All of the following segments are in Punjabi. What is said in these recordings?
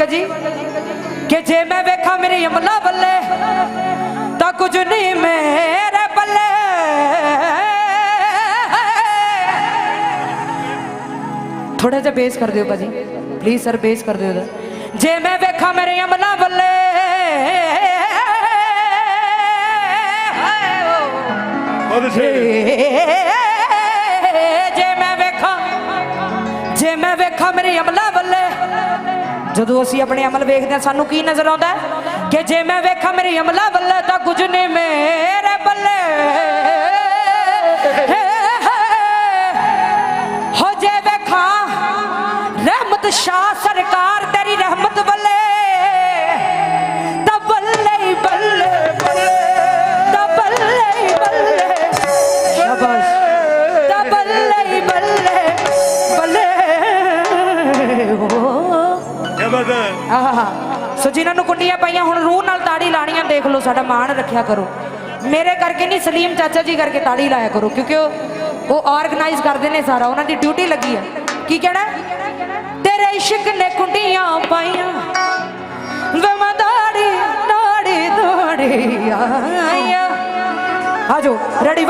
ਸੰਗਤ ਜੀ ਕਿ ਜੇ ਮੈਂ ਵੇਖਾਂ ਮੇਰੀ ਅਮਲਾ ਬੱਲੇ ਤਾਂ ਕੁਝ ਨਹੀਂ ਮੇਰੇ ਬੱਲੇ ਥੋੜਾ ਜਿਹਾ ਬੇਸ ਕਰ ਦਿਓ ਭਾਜੀ ਪਲੀਜ਼ ਸਰ ਬੇਸ ਕਰ ਦਿਓ ਜੇ ਮੈਂ ਵੇਖਾਂ ਮੇਰੇ ਅਮਲਾ ਬੱਲੇ ਜੇ ਮੈਂ ਵੇਖਾਂ ਜੇ ਮੈਂ ਵੇਖਾਂ ਮੇਰੇ ਅਮਲਾ ਬੱਲੇ ਜਦੋਂ ਅਸੀਂ ਆਪਣੇ ਅਮਲ ਵੇਖਦੇ ਹਾਂ, ਸਾਨੂੰ ਕੀ ਨਜ਼ਰ ਆਉਂਦਾ ਕਿ ਜੇ ਮੈਂ ਵੇਖਾਂ ਮੇਰੀ ਅਮਲਾ ਬੱਲੇ, ਤਾਂ ਕੁਝ ਨਹੀਂ ਮੇਰੇ ਬੱਲੇ। ਹੋ ਜੇ ਵੇਖਾਂ, ਰਹਿਮਤ ਸ਼ਾਹ ਸਰਕਾਰ ਸੋ ਜਿਨ੍ਹਾਂ ਨੂੰ ਕੁੰਡੀਆਂ ਪਾਈਆਂ, ਹੁਣ ਰੂਹ ਨਾਲ ਤਾੜੀ ਲਾਣੀਆਂ, ਦੇਖ ਲਓ, ਸਾਡਾ ਮਾਣ ਰੱਖਿਆ ਕਰੋ। ਮੇਰੇ ਕਰਕੇ ਨਹੀਂ, ਸਲੀਮ ਚਾਚਾ ਜੀ ਕਰਕੇ ਤਾੜੀ ਲਾਇਆ ਕਰੋ, ਕਿਉਂਕਿ ਉਹ ਉਹ ਆਰਗੇਨਾਈਜ਼ ਕਰਦੇ ਨੇ ਸਾਰਾ, ਉਹਨਾਂ ਦੀ ਡਿਊਟੀ ਲੱਗੀ ਹੈ ਕੀ ਕਹਿਣਾ? ਤੇਰੇ ਇਸ਼ਕ ਨੇ ਕੁੰਡੀਆਂ ਪਾਈਆਂ ਵੇ ਮਦਾੜੀ ਤਾੜੀ ਤੋੜੀ ਆਜੋ ਰੈਡੀ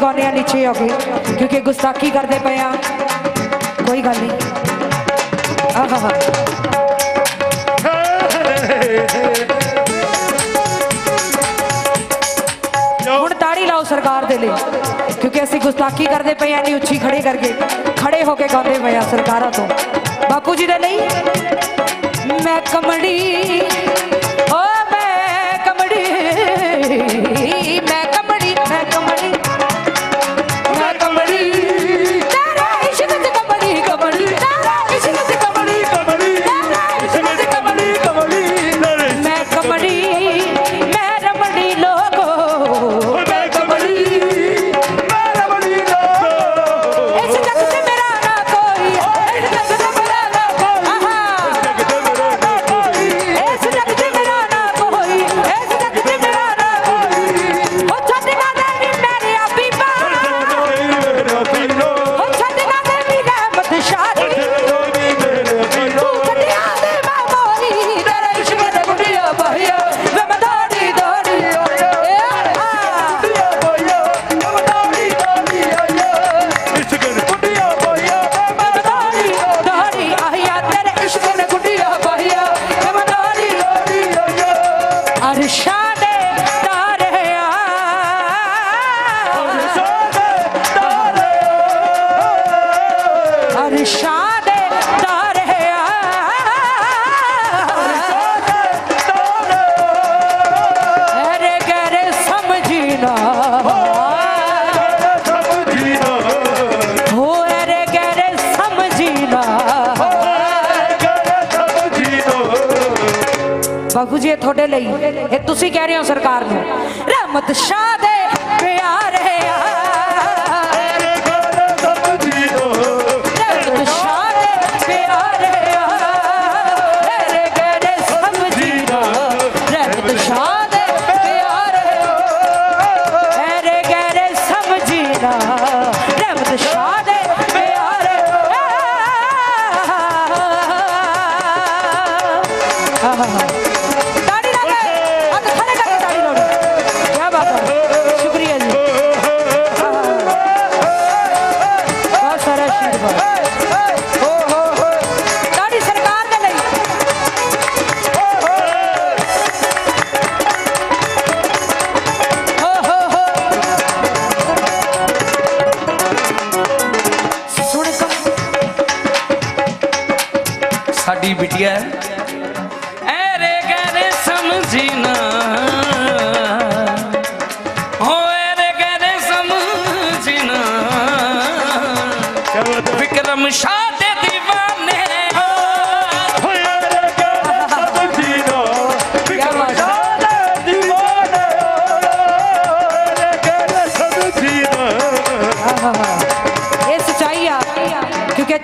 ਗਾਉਨੇ ਆ ਨੀਚੇ ਹੋ ਕੇ, ਕਿਉਂਕਿ ਗੁਸਤਾਖੀ ਕਰਦੇ ਪਏ ਆ ਕੋਈ ਗੱਲ ਨਹੀਂ। ਆਹ ਹਾ। ਹੁਣ ਤਾੜੀ ਲਾਓ ਸਰਕਾਰ ਦੇ ਲਈ, ਕਿਉਂਕਿ ਅਸੀਂ ਗੁਸਤਾਖੀ ਕਰਦੇ ਪਏ ਆ ਨਹੀਂ ਉੱਚੀ ਖੜੇ ਕਰਕੇ ਖੜੇ ਹੋ ਕੇ ਗਾਉਂਦੇ ਪਏ ਆ ਸਰਕਾਰਾਂ ਤੋਂ। ਬਾਪੂ ਜੀ ਦੇ ਲਈ ਮੈਂ ਕਮੜੀ আর ਬਾਪੂ ਜੀ ਇਹ ਤੁਹਾਡੇ ਲਈ। ਇਹ ਤੁਸੀਂ ਕਹਿ ਰਹੇ ਹੋ ਸਰਕਾਰ ਨੂੰ। ਰਹਿਮਤ ਸ਼ਾਹ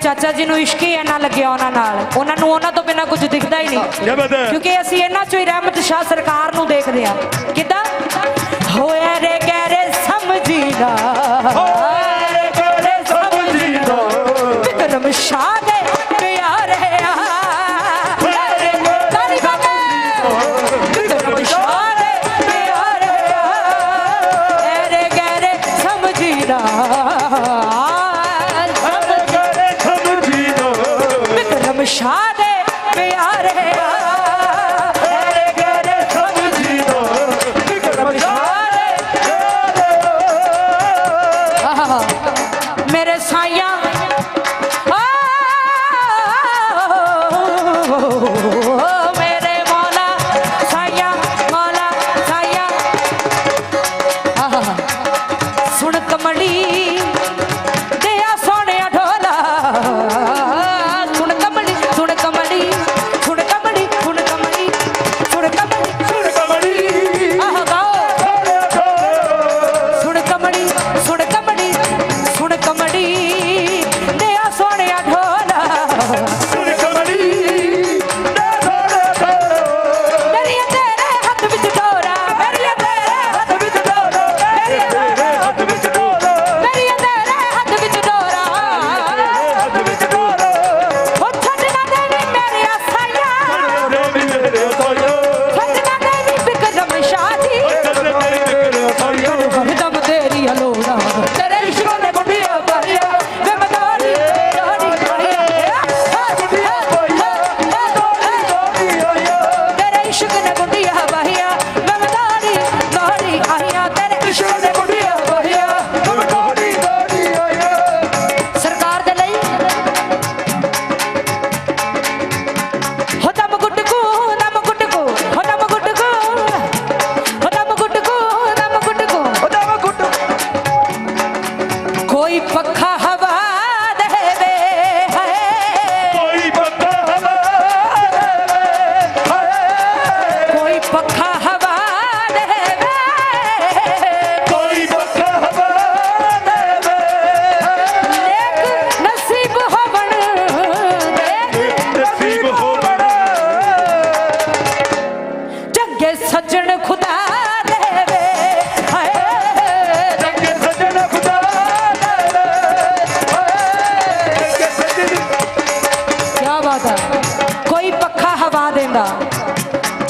ਚਾਚਾ ਜੀ ਨੂੰ ਇਸ਼ਕ ਹੀ ਇੰਨਾ ਲੱਗਿਆ ਉਹਨਾਂ ਨਾਲ। ਉਹਨਾਂ ਨੂੰ ਉਹਨਾਂ ਤੋਂ ਬਿਨਾ ਕੁਝ ਦਿਖਦਾ ਹੀ ਨਹੀਂ। ਕਿਉਂਕਿ ਅਸੀਂ ਇਹਨਾਂ ਚੋਂ ਹੀ ਰਹਿਮਤ ਸ਼ਾਹ ਸਰਕਾਰ ਨੂੰ ਦੇਖਦੇ ਆ ਕਿਦਾਂ? ਹੋਇਆ ਰੇ ਕਹਿ ਰੇ ਹੋਇਆ ਰੇ ਕਹਿ ਰੇ ਸਮਝੀ ਨਾ ਸ਼ਾਹ সাদে পেয়া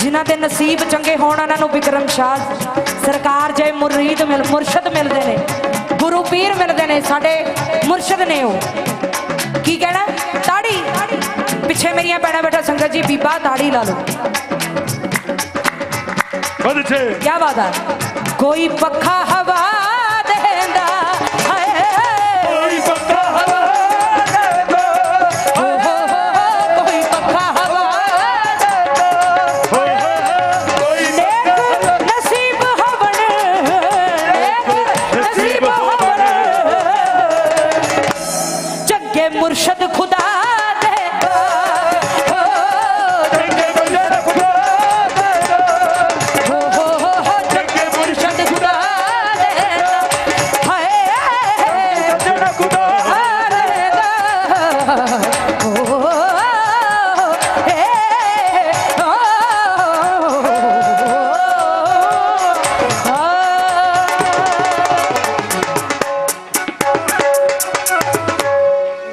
ਜਿਨ੍ਹਾਂ ਦੇ ਨਸੀਬ ਚੰਗੇ ਹੋਣ ਉਹਨਾਂ ਨੂੰ ਵਿਕਰਮ ਸ਼ਾਹ ਸਰਕਾਰ ਜੇ ਮੁਰੀਦ ਮਿਲ ਮੁਰਸ਼ਦ ਮਿਲਦੇ ਨੇ ਗੁਰੂ ਪੀਰ ਮਿਲਦੇ ਨੇ ਸਾਡੇ ਮੁਰਸ਼ਦ ਨੇ ਉਹ। ਕੀ ਕਹਿਣਾ? ਤਾੜੀ। ਪਿੱਛੇ ਮੇਰੀਆਂ ਪੈਣਾ ਬੈਠਾ ਸੰਗਤ ਜੀ ਬੀਬਾ ਤਾੜੀ ਲਾ ਲਓ। ਬਦਛੇ ਕੀ ਬਾਤ ਹੈ ਕੋਈ ਪੱਖਾ ਹਵਾ